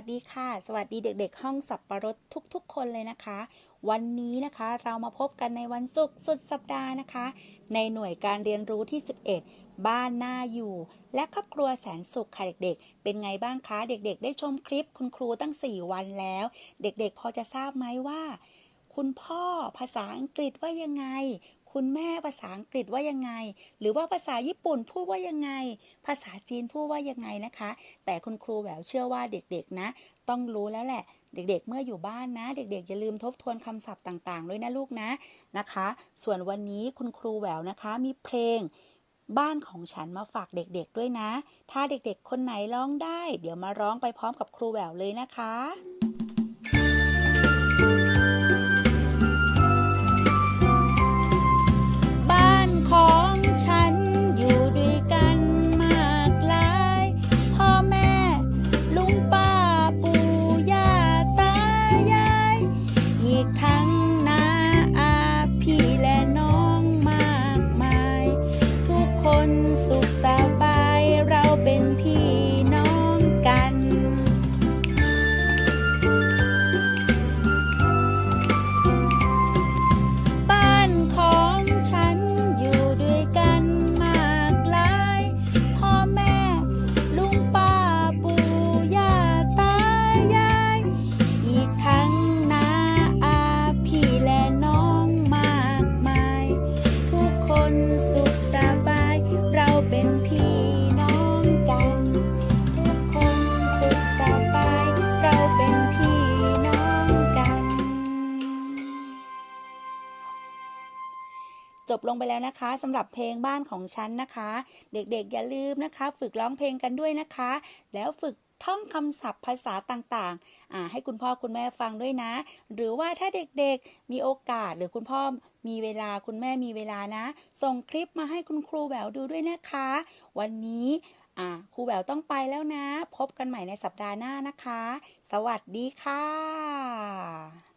สดีค่ะ สวัสดีเด็ก ๆ ห้องสับประรดทุกๆ คนเลยนะคะ วันนี้นะคะเรามาพบกันในวันศุกร์สุดสัปดาห์นะคะ ในหน่วยการเรียนรู้ที่ 11 บ้านหน่าอยู่ และครอบครัวแสนสุขค่ะเด็ก ๆ เป็นไงบ้างคะเด็ก ๆ ได้ชมคลิปคุณครูตั้ง 4 วันแล้ว เด็ก ๆ พอจะทราบไหมว่า คุณพ่อภาษาอังกฤษว่ายังไง คุณแม่ภาษาอังกฤษว่ายังไง หรือว่าภาษาญี่ปุ่นพูดว่ายังไง ภาษาจีนพูดว่ายังไงนะคะ แต่คุณครูแหววเชื่อว่าเด็กๆนะ ต้องรู้แล้วแหละ เด็กๆ เมื่ออยู่บ้านนะ เด็กๆ อย่าลืมทบทวนคำศัพท์ต่างๆ ด้วยนะลูกนะนะคะ ส่วนวันนี้คุณครูแหววนะคะ มีเพลงบ้านของฉันมาฝากเด็กๆด้วยนะ ถ้าเด็กๆ คนไหนร้องได้ เดี๋ยวมาร้องไปพร้อมกับครูแหววเลยนะคะ จบลงไปแล้วนะคะสำหรับเพลงบ้านของฉันนะคะ เด็กๆอย่าลืมนะคะ ฝึกร้องเพลงกันด้วยนะคะ แล้วฝึกท่องคำศัพท์ภาษาต่างๆอ่าให้คุณพ่อคุณแม่ฟังด้วยนะ หรือว่าถ้าเด็กๆมีโอกาสหรือคุณพ่อมีเวลาคุณแม่มีเวลานะ ส่งคลิปมาให้คุณครูแหววดูด้วยนะคะ วันนี้อ่าครูแหววต้องไปแล้วนะ พบกันใหม่ในสัปดาห์หน้านะคะ สวัสดีค่ะ